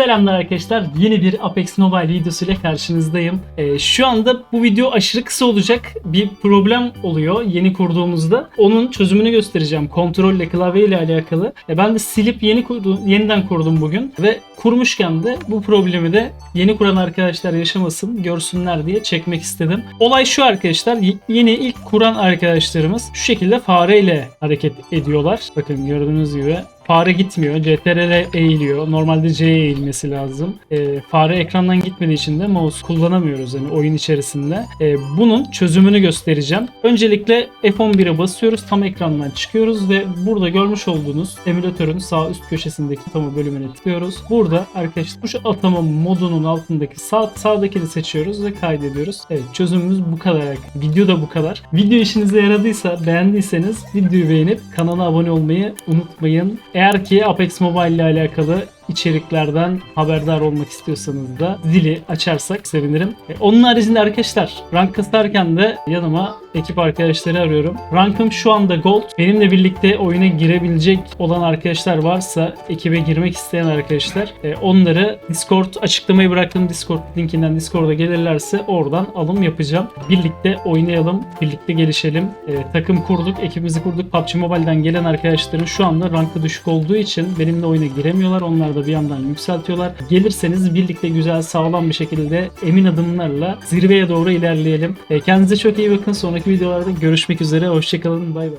Selamlar arkadaşlar. Yeni bir Apex Mobile videosu ile karşınızdayım. Ee, şu anda bu video aşırı kısa olacak. Bir problem oluyor yeni kurduğumuzda. Onun çözümünü göstereceğim. Kontrolle, klavye ile alakalı. E, ben de silip yeni kurdum, yeniden kurdum bugün. Ve kurmuşken de bu problemi de yeni kuran arkadaşlar yaşamasın, görsünler diye çekmek istedim. Olay şu arkadaşlar. Yeni ilk kuran arkadaşlarımız şu şekilde fareyle hareket ediyorlar. Bakın gördüğünüz gibi Fare gitmiyor. CTRL eğiliyor. Normalde C'ye eğilmesi lazım. Ee, fare ekrandan gitmediği için de mouse kullanamıyoruz yani oyun içerisinde. Ee, bunun çözümünü göstereceğim. Öncelikle F11'e basıyoruz. Tam ekrandan çıkıyoruz ve burada görmüş olduğunuz emülatörün sağ üst köşesindeki atama bölümüne tıklıyoruz. Burada arkadaşlar tuş atama modunun altındaki sağ sağdakini seçiyoruz ve kaydediyoruz. Evet çözümümüz bu kadar. Video da bu kadar. Video işinize yaradıysa beğendiyseniz videoyu beğenip kanala abone olmayı unutmayın. Eğer ki Apex Mobile ile alakalı içeriklerden haberdar olmak istiyorsanız da zili açarsak sevinirim. E, Onun haricinde arkadaşlar rank kasarken de yanıma ekip arkadaşları arıyorum. Rankım şu anda gold. Benimle birlikte oyuna girebilecek olan arkadaşlar varsa ekibe girmek isteyen arkadaşlar e, onları Discord açıklamayı bıraktığım Discord linkinden Discord'a gelirlerse oradan alım yapacağım. Birlikte oynayalım, birlikte gelişelim. E, takım kurduk, ekibimizi kurduk. PUBG Mobile'den gelen arkadaşların şu anda rankı düşük olduğu için benimle oyuna giremiyorlar. Onlar da bir yandan yükseltiyorlar. Gelirseniz birlikte güzel, sağlam bir şekilde emin adımlarla zirveye doğru ilerleyelim. E, kendinize çok iyi bakın. Sonraki videolarda görüşmek üzere. Hoşçakalın. Bay bay.